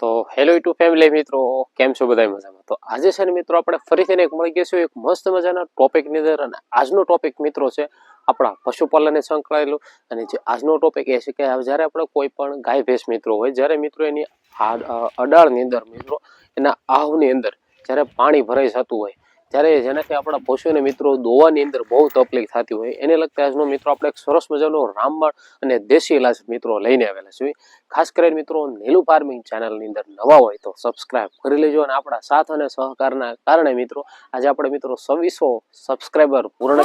તો hello two family મિત્રો, કેમ છો બધા મજામાં? તો આજે છે ને મિત્રો આપણે ફરીથી એક મળી ગયા છીએ એક મસ્ત મજાના ટોપિકની અંદર અને આજનો ટોપિક મિત્રો છે આપણા પશુપાલનને સંકળાયેલું અને જે આજનો ટોપિક એ છે કે જ્યારે આપણે કોઈ પણ ગાય, ભેંસ મિત્રો હોય, જ્યારે મિત્રો એની અડાળની અંદર મિત્રો એના આહની અંદર જ્યારે પાણી ભરાઈ જતું હોય ત્યારે જેનાથી આપણા પશુને મિત્રો દોવાની અંદર બહુ તકલીફ થતી હોય, એને લગતા આજનો મિત્રો આપણે એક સરસ મજાનો રામબાણ અને દેશી ઇલાજ મિત્રો લઈને આવેલા છીએ ખાસ કરીને મિત્રો નીલુ ફાર્મિંગ ચેનલની અંદર નવા હોય તો સબસ્ક્રાઇબ કરી લેજો અને આપણા સાથ અને સહકારના કારણે મિત્રો, આજે આપણે મિત્રો છવ્વીસો સબસ્ક્રાઇબર પૂર્ણ.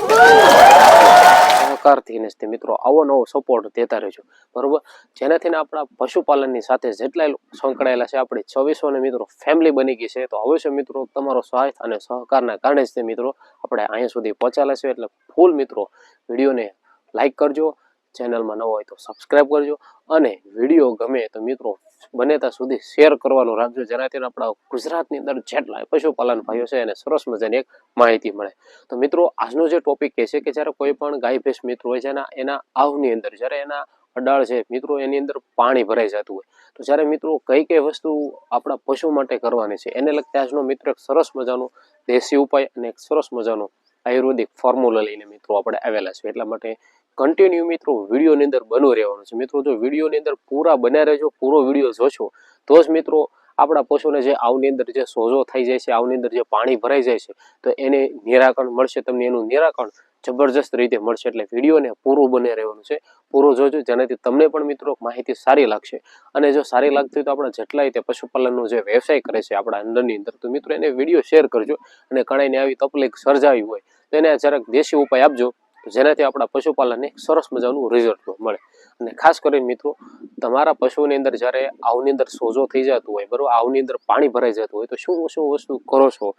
સહકારથી ને મિત્રો આવો નવો સપોર્ટ દેતા રહેજો બરોબર જેનાથી આપણા પશુપાલનની સાથે જેટલા સંકળાયેલા છે, આપણી છવ્વીસો ને મિત્રો ફેમિલી બની ગઈ છે, તો અવશ્ય મિત્રો તમારો સ્વાસ્થ્ય અને સહકારના કારણે જ તે મિત્રો આપણે અહીંયા સુધી પહોંચાડે છે એટલે ફૂલ મિત્રો, વિડીયોને લાઈક કરજો, ચેનલમાં નવો હોય તો સબસ્ક્રાઇબ કરજો અને વીડિયો ગમે તો મિત્રો બને ત્યાં સુધી શેર કરવાનું રાખજો, જેનાથી આપણા ગુજરાતની અંદર જેટલા પશુપાલન ભાઈઓ છે એને સરસ મજાની એક માહિતી મળે. તો મિત્રો, આજનો જે ટોપિક એ છે કે જ્યારે કોઈ પણ ગાય ભેંસ મિત્રો હોય છે, એના એના આવની અંદર, જ્યારે એના અડાળ છે. મિત્રો, એની અંદર પાણી ભરાઈ જતું હોય. તો જ્યારે મિત્રો કઈ કઈ વસ્તુ આપણા પશુ માટે કરવાની છે, એને લગતા આજનો મિત્ર એક સરસ મજાનો દેશી ઉપાય અને એક સરસ મજાનો આયુર્વેદિક ફોર્મ્યુલા લઈને મિત્રો આપણે આવેલા છે એટલા માટે કન્ટિન્યુ મિત્રો વિડીયોની અંદર બનવું રહેવાનું છે. મિત્રો, જો વિડીયોની અંદર પૂરા બન્યા રહેજો, પૂરો વીડિયો જોશો, તો જ મિત્રો આપણા પશુને જે આવની અંદર જે સોજો થઈ જાય છે, આવની અંદર જે પાણી ભરાઈ જાય છે, તો એને નિરાકરણ મળશે, તમને એનું નિરાકરણ જબરજસ્ત રીતે મળશે. એટલે વિડીયોને પૂરું બને રહેવાનું છે. પૂરું જોજો, જેનાથી તમને પણ મિત્રો માહિતી સારી લાગશે. અને જો સારી લાગતી હોય તો આપણા જેટલાય તે પશુપાલનનો જે વ્યવસાય કરે છે આપણા અંદરની અંદર, તો મિત્રો એને વીડિયો શેર કરજો. અને કણાઈને આવી તકલીફ સર્જાવી હોય, તો એને જરાક દેશી ઉપાય આપજો. જેનાથી આપણા પશુપાલનને સરસ મજાનું રિઝલ્ટ મળે. અને ખાસ કરીને મિત્રો, તમારા પશુની અંદર જ્યારે આવની અંદર સોજો થઈ જતું હોય, બરાબર, આવની અંદર પાણી ભરાઈ જતું હોય, તો શું શું વસ્તુ કરો છો?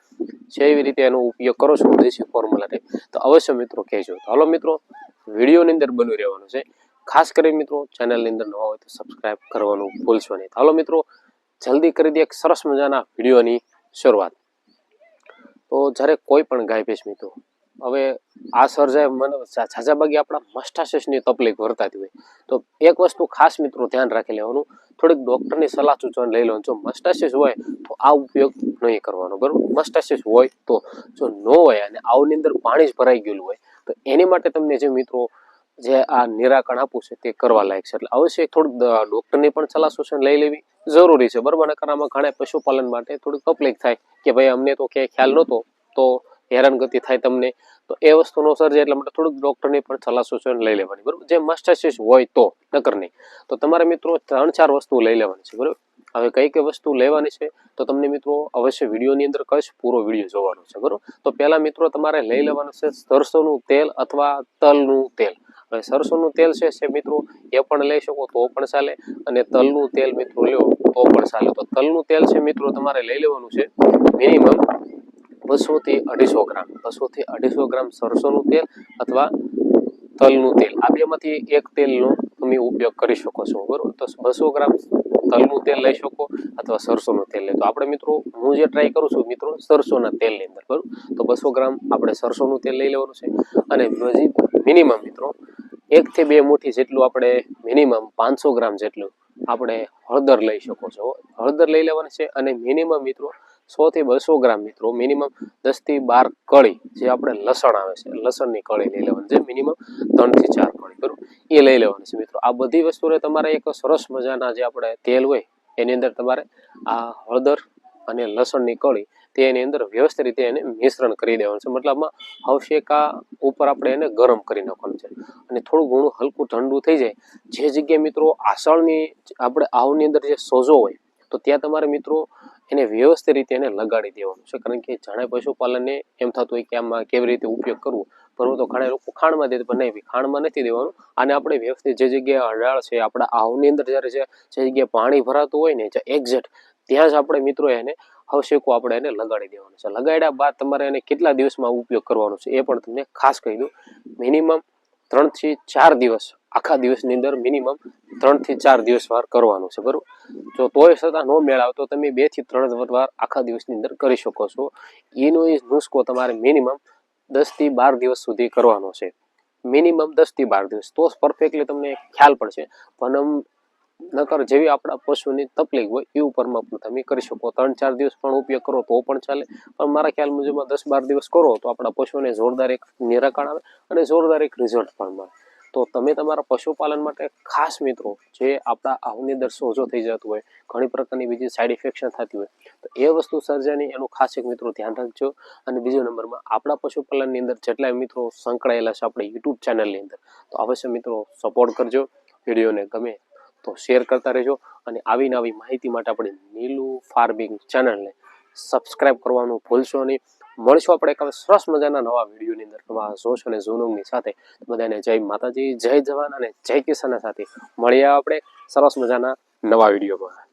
છે એવી રીતે એનો ઉપયોગ કરો છો? દેશી ફોર્મ્યુલાને તો અવશ્ય મિત્રો કહેજો. તો હાલો મિત્રો, વિડીયોની અંદર બન્યું રહેવાનું છે. ખાસ કરીને મિત્રો ચેનલની અંદર નવા હોય તો સબસ્ક્રાઇબ કરવાનું ભૂલશો નહીં. હાલો મિત્રો, જલ્દી કરી દે એક સરસ મજાના વિડીયોની શરૂઆત. તો જ્યારે કોઈ પણ ગાય ભેંસ મિત્રો હવે આ સર્જાય મને ઝાઝાબાગી આપણા મસ્ટાશિસની તકલીફ વર્તાતી હોય. તો એક વસ્તુ ખાસ મિત્રો ધ્યાન રાખી લેવાનું, થોડીક ડૉક્ટરની સલાહ સૂચન લઈ લેવાનું જો મસ્ટાશિસ હોય તો આ ઉપયોગ નહીં કરવાનો, બરાબર? મસ્ટાશિસ હોય તો, જો ન હોય અને આવની અંદર પાણી જ ભરાઈ ગયેલું હોય, તો એની માટે તમને જે મિત્રો જે આ નિરાકરણ આપવું છે તે કરવા લાયક છે. એટલે અવશ્ય થોડુંક ડૉક્ટરની પણ સલાહ સૂચન લઈ લેવી જરૂરી છે, બરાબર? આમાં ઘણા પશુપાલન માટે થોડીક તકલીફ થાય કે ભાઈ અમને તો ક્યાંય ખ્યાલ નહોતો, તો હેરાનગતિ થાય તમને, તો એ વસ્તુનો સર્જે એટલા માટે થોડુંક ડૉક્ટરની પણ સલાહ સૂચન લઈ લેવાની, બરાબર? જે મસ્ટાશિસ હોય તો, નકર નહીં. તો તમારે મિત્રો ત્રણ ચાર વસ્તુ લઈ લેવાની છે, બરાબર? હવે કઈ કઈ વસ્તુ લેવાની છે, તો તમને મિત્રો અવશ્ય વિડીયોની અંદર કહીશ પૂરો વીડિયો જોવાનો છે, બરાબર? તો પહેલા મિત્રો તમારે લઈ લેવાનું છે સરસોનું તેલ અથવા તલનું તેલ. હવે સરસોનું તેલ છે છે મિત્રો, એ પણ લઈ શકો, તો પણ ચાલે. અને તલનું તેલ મિત્રો લ્યો, તો પણ ચાલે. તો તલનું તેલ છે મિત્રો તમારે લઈ લેવાનું છે મિનિમમ બસો થી અઢીસો ગ્રામ. બસો થી અઢીસો ગ્રામ સરસોનું તેલ અથવા તલનું તેલ. આ બેમાંથી એક તેલનો તમે ઉપયોગ કરી શકો છો, બરોબર? તો બસો ગ્રામ તલનું તેલ લઈ શકો અથવા સરસોનું તેલ લઈ તો આપણે મિત્રો, હું જે ટ્રાય કરું છું મિત્રો, સરસોના તેલની અંદર, બરોબર? તો બસો ગ્રામ આપણે સરસોનું તેલ લઈ લેવાનું છે અને મિનિમમ મિત્રો એકથી બે મુઠ્ઠી જેટલું આપણે મિનિમમ પાંચસો ગ્રામ જેટલું આપણે હળદર લઈ શકો છો. હળદર લઈ લેવાની છે અને મિનિમમ મિત્રો સો થી બસો ગ્રામ મિત્રો મિનિમમ દસથી બાર કળી જે આપણે લસણ આવે છે, લસણની કળી લઈ લેવાની છે મિનિમમ ત્રણથી ચાર કળી, બરોબર? એ લઈ લેવાની છે મિત્રો. આ બધી વસ્તુને તમારે એક સરસ મજાના જે આપણે તેલ હોય, એની અંદર તમારે આ હળદર અને લસણની કળી તે એની અંદર વ્યવસ્થિત રીતે એને મિશ્રણ કરી દેવાનું છે. મતલબમાં હવશેકા ઉપર આપણે એને ગરમ કરી નાખવાનું છે. અને થોડું ઘણું હલકું ઠંડુ થઈ જાય, જે જગ્યાએ મિત્રો આસળની આપણે આવની અંદર જે સોજો હોય, તો ત્યાં તમારે મિત્રો એને વ્યવસ્થિત રીતે એને લગાડી દેવાનું છે. કારણ કે જાણે પશુપાલનને એમ થતું હોય કે આમાં કેવી રીતે ઉપયોગ કરવો, પરંતુ ઘણા લોકો ખાણમાં દે, પણ નહીં, ખાણમાં નથી દેવાનું. આને આપણે વ્યવસ્થિત જે જગ્યાએ અડાળ છે, આપણા આવની અંદર જ્યારે છે જે જગ્યાએ પાણી ભરાતું હોય ને એક્ઝેક્ટ ત્યાં જ આપણે મિત્રો એને હવશેકો આપણે એને લગાડી દેવાનું છે. લગાડ્યા બાદ તમારે એને કેટલા દિવસમાં ઉપયોગ કરવાનો છે એ પણ તમને ખાસ કહી દઉં. મિનિમમ ત્રણથી ચાર દિવસ, આખા દિવસની અંદર મિનિમમ ત્રણથી ચાર દિવસ વાર કરવાનું છે, બરાબર? જો તોય છતાં ન મેળ તો તમે બેથી ત્રણ વાર આખા દિવસની અંદર કરી શકો છો. એનો એ નુસ્ખો તમારે મિનિમમ દસથી બાર દિવસ સુધી કરવાનો છે. મિનિમમ દસથી બાર દિવસ. તો પરફેક્ટલી તમને ખ્યાલ પડશે. પણ નકર જેવી આપણા પશુની તકલીફ હોય એ ઉપરમાં પણ તમે કરી શકો. ત્રણ ચાર દિવસ પણ ઉપયોગ કરો તો પણ ચાલે. પણ મારા ખ્યાલ મુજબ દસ બાર દિવસ કરો તો આપણા પશુને જોરદાર એક નિરાકરણ આવે અને જોરદાર એક રિઝલ્ટ પણ મળે. તો તમે તમારા પશુપાલન માટે ખાસ મિત્રો, જે આપણા આવની દર સોજો થઈ જતું હોય, ઘણી પ્રકારની બીજી સાઈડ ઇફેક્શન થતી હોય, તો એ વસ્તુ સર્જાની એનું ખાસ એક મિત્રો ધ્યાન રાખજો. અને બીજો નંબરમાં આપણા પશુપાલનની અંદર જેટલા મિત્રો સંકળાયેલા છે આપણી યુટ્યુબ ચેનલની અંદર, તો અવશ્ય મિત્રો સપોર્ટ કરજો. વિડીયોને ગમે તો શેર કરતા રહેજો અને આવી નવી માહિતી માટે આપણે નીલું ફાર્મિંગ ચેનલને સબસ્ક્રાઇબ કરવાનું ભૂલશો નહીં. મળશું આપણે એક સરસ મજાના નવા વિડીયોની અંદર. નવા જોશ અને ઝુનુંગની સાથે. બધાને જય માતાજી, જય જવાન અને જય કિસાન સાથે મળીએ આપણે સરસ મજાના નવા વિડીયોમાં